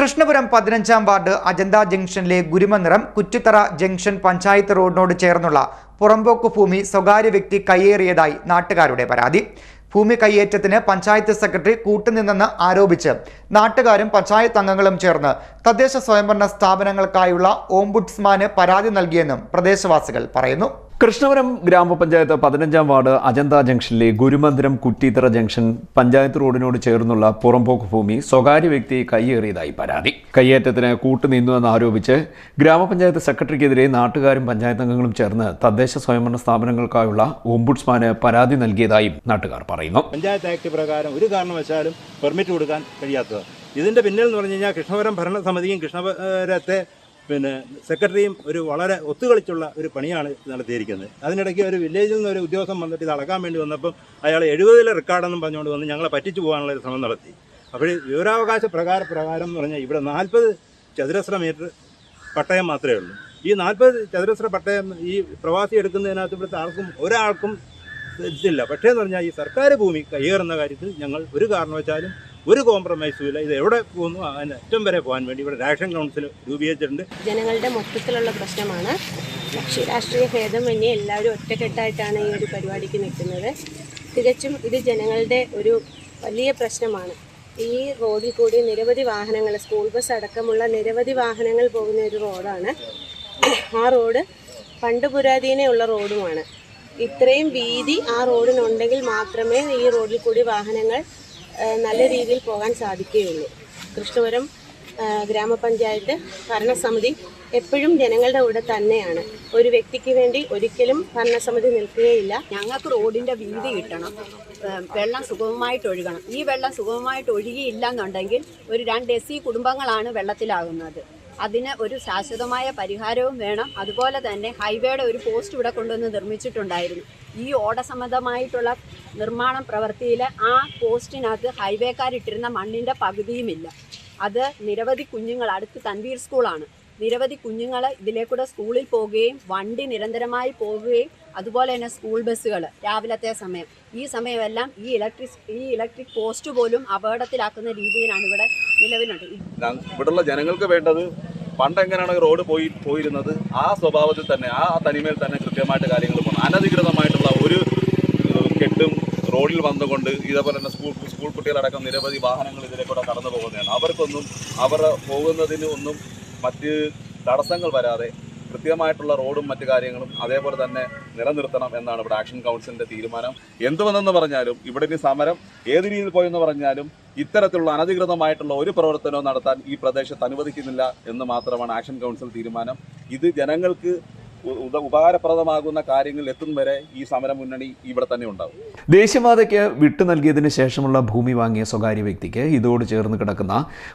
കൃഷ്ണപുരം പതിനഞ്ചാം വാർഡ് അജന്ത ജംഗ്ഷനിലെ ഗുരുമന്ദിരം കുറ്റിത്തറ ജംഗ്ഷൻ പഞ്ചായത്ത് റോഡിനോട് ചേർന്നുള്ള പുറമ്പോക്ക് ഭൂമി സ്വകാര്യ വ്യക്തി കയ്യേറിയതായി നാട്ടുകാരുടെ പരാതി. ഭൂമി കയ്യേറ്റത്തിന് പഞ്ചായത്ത് സെക്രട്ടറി കൂട്ടുനിന്നെന്ന് ആരോപിച്ച് നാട്ടുകാരും പഞ്ചായത്ത് അംഗങ്ങളും ചേർന്ന് തദ്ദേശ സ്വയംഭരണ സ്ഥാപനങ്ങൾക്കായുള്ള ഓംബുഡ്സ്മാന് പരാതി നൽകിയെന്നും പ്രദേശവാസികൾ പറയുന്നു. കൃഷ്ണപുരം ഗ്രാമപഞ്ചായത്ത് പതിനഞ്ചാം വാർഡ് അജന്ത ജംഗ്ഷനിലെ ഗുരുമന്ദിരം കുറ്റിത്തറ ജംഗ്ഷൻ പഞ്ചായത്ത് റോഡിനോട് ചേർന്നുള്ള പുറംപോക്ക് ഭൂമി സ്വകാര്യ വ്യക്തി കൈയേറിയതായി പരാതി. കയ്യേറ്റത്തിന് കൂട്ടുനിന്നുവെന്ന് ആരോപിച്ച് ഗ്രാമപഞ്ചായത്ത് സെക്രട്ടറിക്കെതിരെ നാട്ടുകാരും പഞ്ചായത്ത് അംഗങ്ങളും ചേർന്ന് തദ്ദേശ സ്വയംഭരണ സ്ഥാപനങ്ങൾക്കായുള്ള ഓംബുഡ്സ്മാന് പരാതി നൽകിയതായും നാട്ടുകാർ പറയുന്നു. പഞ്ചായത്ത് ആക്ട് പ്രകാരം ഒരു കാരണവശാലും പെർമിറ്റ് കൊടുക്കാൻ കഴിയാത്തത്. ഇതിന്റെ പിന്നിൽ എന്ന് പറഞ്ഞു കഴിഞ്ഞാൽ കൃഷ്ണപുരം ഭരണസമിതിയും കൃഷ്ണപുരത്തെ പിന്നെ സെക്രട്ടറിയും ഒരു വളരെ ഒത്തുകളിച്ചുള്ള ഒരു പണിയാണ് നടത്തിയിരിക്കുന്നത്. അതിനിടയ്ക്ക് ഒരു വില്ലേജിൽ നിന്ന് ഒരു ഉദ്യോഗസ്ഥൻ വന്നിട്ട് ഇത് അളക്കാൻ വേണ്ടി വന്നപ്പം അയാൾ എഴുപതിലെ റെക്കോർഡെന്നും പറഞ്ഞുകൊണ്ട് വന്ന് ഞങ്ങളെ പറ്റിച്ചു പോകാനുള്ള ഒരു ശ്രമം നടത്തി. അപ്പോൾ വിവരാവകാശ പ്രകാര പ്രകാരം എന്ന് പറഞ്ഞാൽ ഇവിടെ നാൽപ്പത് ചതുരശ്ര മീറ്റർ പട്ടയം മാത്രമേ ഉള്ളൂ. ഈ നാൽപ്പത് ചതുരശ്ര പട്ടയം ഈ പ്രവാസി എടുക്കുന്നതിനകത്ത് ഇവിടുത്തെ ആർക്കും ഒരാൾക്കും ഇതില്ല. പക്ഷേ എന്ന് പറഞ്ഞാൽ ഈ സർക്കാർ ഭൂമി കയ്യേറുന്ന കാര്യത്തിൽ ഞങ്ങൾ ഒരു കാരണവശാലും ഒരു കോംപ്രമൈസും ഇല്ല. ഇത് എവിടെ പോകുന്നു? അതിന് അറ്റം വരെ പോകാൻ വേണ്ടി ഇവിടെ രാഷൻ കൗൺസിൽ രൂപീകരിച്ചിട്ടുണ്ട്. ജനങ്ങളുടെ മൊത്തത്തിലുള്ള പ്രശ്നമാണ്. കക്ഷി രാഷ്ട്രീയ ഭേദമന്യേ എല്ലാവരും ഒറ്റക്കെട്ടായിട്ടാണ് ഈ ഒരു പരിപാടിക്ക് നിൽക്കുന്നത്. തികച്ചും ഇത് ജനങ്ങളുടെ ഒരു വലിയ പ്രശ്നമാണ്. ഈ റോഡിൽ കൂടി നിരവധി വാഹനങ്ങൾ സ്കൂൾ ബസ് അടക്കമുള്ള നിരവധി വാഹനങ്ങൾ പോകുന്ന ഒരു റോഡാണ്. ആ റോഡ് പണ്ട് പുരാതീനയുള്ള റോഡുമാണ്. ഇത്രയും വീതി ആ റോഡിനുണ്ടെങ്കിൽ മാത്രമേ ഈ റോഡിൽ കൂടി വാഹനങ്ങൾ നല്ല രീതിയിൽ പോകാൻ സാധിക്കുകയുള്ളൂ. കൃഷ്ണപുരം ഗ്രാമപഞ്ചായത്ത് ഭരണസമിതി എപ്പോഴും ജനങ്ങളുടെ കൂടെ തന്നെയാണ്. ഒരു വ്യക്തിക്ക് വേണ്ടി ഒരിക്കലും ഭരണസമിതി നിൽക്കുകയില്ല. ഞങ്ങൾക്ക് റോഡിന്റെ വീതി കിട്ടണം. വെള്ളം സുഗമമായിട്ട് ഒഴുകണം. ഈ വെള്ളം സുഗമമായിട്ട് ഒഴുകിയില്ല എന്നുണ്ടെങ്കിൽ ഒരു രണ്ട് എസ് കുടുംബങ്ങളാണ് വെള്ളത്തിലാകുന്നത്. അതിന് ഒരു ശാശ്വതമായ പരിഹാരവും വേണം. അതുപോലെ തന്നെ ഹൈവേയുടെ ഒരു പോസ്റ്റ് ഇവിടെ കൊണ്ടുവന്ന് നിർമ്മിച്ചിട്ടുണ്ടായിരുന്നു. ഈ ഓടസംബന്ധമായിട്ടുള്ള നിർമ്മാണ പ്രവൃത്തിയിൽ ആ പോസ്റ്റിനകത്ത് ഹൈവേക്കാരിട്ടിരുന്ന മണ്ണിന്റെ പകുതിയുമില്ല. അത് നിരവധി കുഞ്ഞുങ്ങൾ അടുത്ത് തൻവീർ സ്കൂളാണ്. നിരവധി കുഞ്ഞുങ്ങൾ ഇതിലേക്കൂടെ സ്കൂളിൽ പോവുകയും വണ്ടി നിരന്തരമായി പോവുകയും അതുപോലെ തന്നെ സ്കൂൾ ബസ്സുകൾ രാവിലത്തെ സമയം. ഈ സമയമെല്ലാം ഈ ഇലക്ട്രിക് ഈ ഇലക്ട്രിക് പോസ്റ്റ് പോലും അപകടത്തിലാക്കുന്ന രീതിയിലാണ് ഇവിടെ നിലവിലുണ്ട് ഇവിടെയുള്ള ജനങ്ങൾക്ക് വേണ്ടത് പണ്ട് എങ്ങനെയാണ് റോഡ് പോയി പോയിരുന്നത്? ആ സ്വഭാവത്തിൽ തന്നെ ആ തനിമയിൽ തന്നെ കൃത്യമായിട്ട് കാര്യങ്ങൾ പോകണം അനധികൃതമായിട്ടുള്ള ഒരു കെട്ടും റോഡിൽ വന്നുകൊണ്ട് ഇതേപോലെ തന്നെ സ്കൂൾ സ്കൂൾ കുട്ടികളടക്കം നിരവധി വാഹനങ്ങൾ ഇതിലേക്കൂടെ കടന്നു പോകുന്നതാണ്. അവർക്കൊന്നും അവർ പോകുന്നതിന് ഒന്നും മറ്റ് തടസ്സങ്ങൾ വരാതെ കൃത്യമായിട്ടുള്ള റോഡും മറ്റു കാര്യങ്ങളും അതേപോലെ തന്നെ നിലനിർത്തണം എന്നാണ് ഇവിടെ ആക്ഷൻ കൗൺസിലിന്റെ തീരുമാനം. എന്തുവെന്നെന്ന് പറഞ്ഞാലും ഇവിടെ ഇനി സമരം ഏത് രീതിയിൽ പോയെന്ന് പറഞ്ഞാലും ഇത്തരത്തിലുള്ള അനധികൃതമായിട്ടുള്ള ഒരു പ്രവർത്തനവും നടത്താൻ ഈ പ്രദേശത്ത് അനുവദിക്കുന്നില്ല എന്ന് മാത്രമാണ് ആക്ഷൻ കൗൺസിൽ തീരുമാനം. ഇത് ജനങ്ങൾക്ക് ഉപകാരപ്രദമാകുന്ന കാര്യങ്ങളിൽ എത്തും വരെ ഈ സമര മുന്നണി ഇവിടെ തന്നെ ഉണ്ടാവും. ദേശീയപാതയ്ക്ക് വിട്ടു നൽകിയതിന് ശേഷമുള്ള ഭൂമി വാങ്ങിയ സ്വകാര്യ വ്യക്തിക്ക് ഇതോട് ചേർന്ന് കിടക്കുന്ന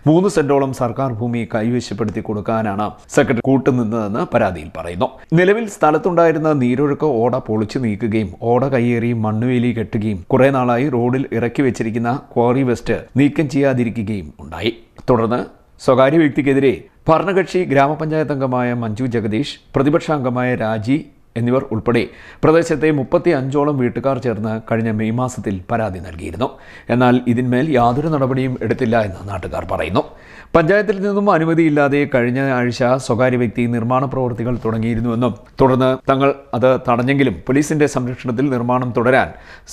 മൂന്ന് സെന്റോളം സർക്കാർ ഭൂമി കൈവശപ്പെടുത്തി കൊടുക്കാനാണ് സെക്രട്ടറി കൂട്ടുനിന്നതെന്ന് പരാതിയിൽ പറയുന്നു. നിലവിൽ സ്ഥലത്തുണ്ടായിരുന്ന നീരൊഴുക്ക് ഓട പൊളിച്ചു നീക്കുകയും ഓട കയ്യേറി മണ്ണുവേലി കെട്ടുകയും കുറെ നാളായി റോഡിൽ ഇറക്കി വെച്ചിരിക്കുന്ന ക്വാറി വെസ്റ്റ് നീക്കം ചെയ്യാതിരിക്കുകയും ഉണ്ടായി. തുടർന്ന് സ്വകാര്യ വ്യക്തിക്കെതിരെ ഭരണകക്ഷി ഗ്രാമപഞ്ചായത്ത് അംഗമായ മഞ്ജു ജഗദീഷ് പ്രതിപക്ഷാംഗമായ രാജി എന്നിവർ ഉൾപ്പെടെ പ്രദേശത്തെ മുപ്പത്തി അഞ്ചോളം വീട്ടുകാർ ചേർന്ന് കഴിഞ്ഞ മെയ് മാസത്തിൽ പരാതി നൽകിയിരുന്നു. എന്നാൽ ഇതിന്മേൽ യാതൊരു നടപടിയും എടുത്തില്ല എന്ന് നാട്ടുകാർ പറയുന്നു. പഞ്ചായത്തിൽ നിന്നും അനുമതിയില്ലാതെ കഴിഞ്ഞ ആഴ്ച സ്വകാര്യ വ്യക്തി നിർമ്മാണ പ്രവൃത്തികൾ തുടങ്ങിയിരുന്നുവെന്നും തുടർന്ന് തങ്ങൾ അത് തടഞ്ഞെങ്കിലും പോലീസിന്റെ സംരക്ഷണത്തിൽ നിർമ്മാണം തുടരാൻ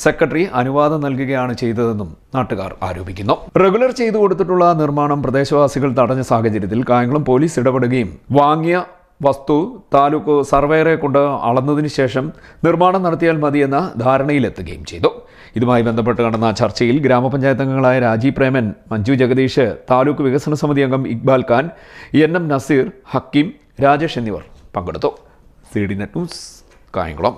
സെക്രട്ടറി അനുവാദം നൽകുകയാണ് ചെയ്തതെന്നും നാട്ടുകാർ ആരോപിക്കുന്നു. റെഗുലർ ചെയ്തു കൊടുത്തിട്ടുള്ള നിർമ്മാണം പ്രദേശവാസികൾ തടഞ്ഞ സാഹചര്യത്തിൽ കായംകുളം പോലീസ് ഇടപെടുകയും വാങ്ങിയ വസ്തു താലൂക്ക് സർവേയറെ കൊണ്ട് അളന്നതിന് ശേഷം നിർമ്മാണം നടത്തിയാൽ മതിയെന്ന ധാരണയിലെത്തുകയും ചെയ്തു. ഇതുമായി ബന്ധപ്പെട്ട് നടന്ന ചർച്ചയിൽ ഗ്രാമപഞ്ചായത്ത് അംഗങ്ങളായ രാജീവ് പ്രേമൻ മഞ്ജു ജഗദീഷ് താലൂക്ക് വികസന സമിതി അംഗം ഇക്ബാൽ ഖാൻ എൻ എം നസീർ ഹക്കീം രാജേഷ് എന്നിവർ പങ്കെടുത്തു. C D net news Kayamkulam.